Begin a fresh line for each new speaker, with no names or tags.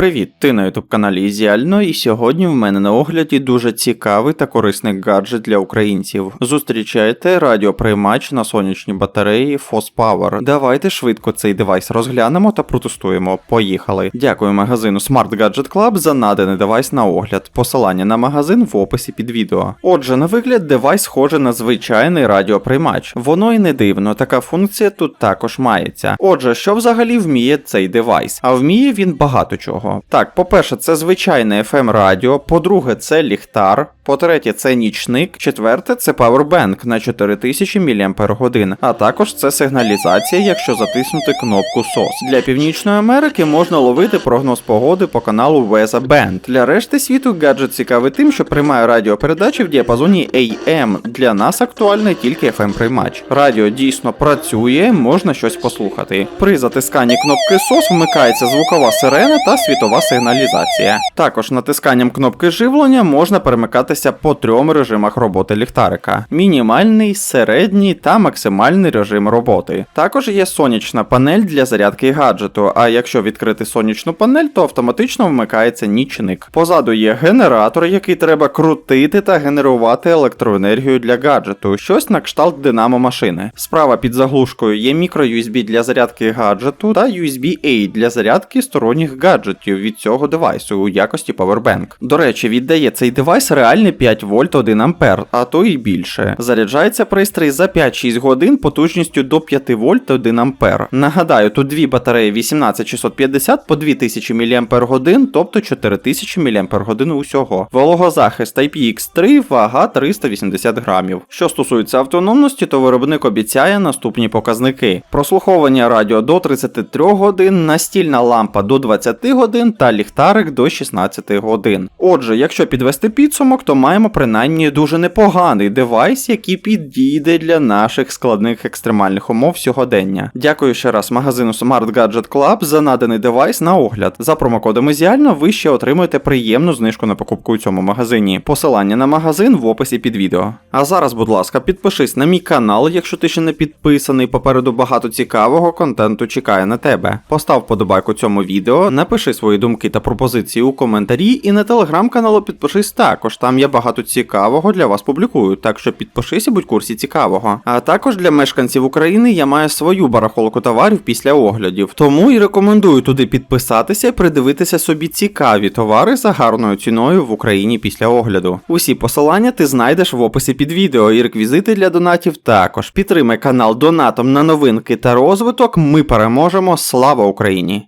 Привіт, ти на ютуб каналі Ізіально, і сьогодні в мене на огляді дуже цікавий та корисний гаджет для українців. Зустрічайте радіоприймач на сонячній батареї FOS Power. Давайте швидко цей девайс розглянемо та протестуємо. Поїхали. Дякую магазину Smart Gadget Club за наданий девайс на огляд. Посилання на магазин в описі під відео. Отже, на вигляд девайс схоже на звичайний радіоприймач. Воно і не дивно, така функція тут також мається. Отже, що взагалі вміє цей девайс? А вміє він багато чого. Так, по-перше, це звичайне FM радіо, по-друге, це ліхтар, по-третє, це нічник, четверте це павербенк на 4000 мАч, а також це сигналізація, якщо затиснути кнопку SOS. Для Північної Америки можна ловити прогноз погоди по каналу Weather Band. Для решти світу гаджет цікавий тим, що приймає радіопередачі в діапазоні AM. Для нас актуальний тільки FM приймач. Радіо дійсно працює, можна щось послухати. При затисканні кнопки SOS вмикається звукова сирена та світова сигналізація. Також натисканням кнопки живлення можна перемикатися по трьом режимах роботи ліхтарика: мінімальний, середній та максимальний режим роботи. Також є сонячна панель для зарядки гаджету. А якщо відкрити сонячну панель, то автоматично вмикається нічник. Позаду є генератор, який треба крутити та генерувати електроенергію для гаджету, щось на кшталт динамо машини. Справа під заглушкою є мікро-USB для зарядки гаджету та USB-A для зарядки сторонніх гаджетів від цього девайсу у якості Powerbank. До речі, віддає цей девайс реальний 5 вольт 1 ампер, а то і більше. Заряджається пристрій за 5-6 годин потужністю до 5 вольт 1 ампер. Нагадаю, тут дві батареї 18650 по 2000 мАч, тобто 4000 мАч усього. Вологозахист IPX3, вага 380 грамів. Що стосується автономності, то виробник обіцяє наступні показники: прослуховування радіо до 33 годин, настільна лампа до 20 годин та ліхтарик до 16 годин. Отже, якщо підвести підсумок, то маємо принаймні дуже непоганий девайс, який підійде для наших складних екстремальних умов сьогодення. Дякую ще раз магазину Smart Gadget Club за наданий девайс на огляд. За промокодом Ізіально ви ще отримуєте приємну знижку на покупку у цьому магазині. Посилання на магазин в описі під відео. А зараз, будь ласка, підпишись на мій канал, якщо ти ще не підписаний. Попереду багато цікавого контенту чекає на тебе. Постав подобайку цьому відео, напиши свої думки та пропозиції у коментарі, і на телеграм-каналу підпишись також. Там я багато цікавого для вас публікую, так що підпишись і будь курсі цікавого. А також для мешканців України я маю свою барахолку товарів після оглядів, тому і рекомендую туди підписатися і придивитися собі цікаві товари за гарною ціною в Україні після огляду. Усі посилання ти знайдеш в описі під відео і реквізити для донатів також. Підтримай канал донатом на новинки та розвиток. Ми переможемо. Слава Україні!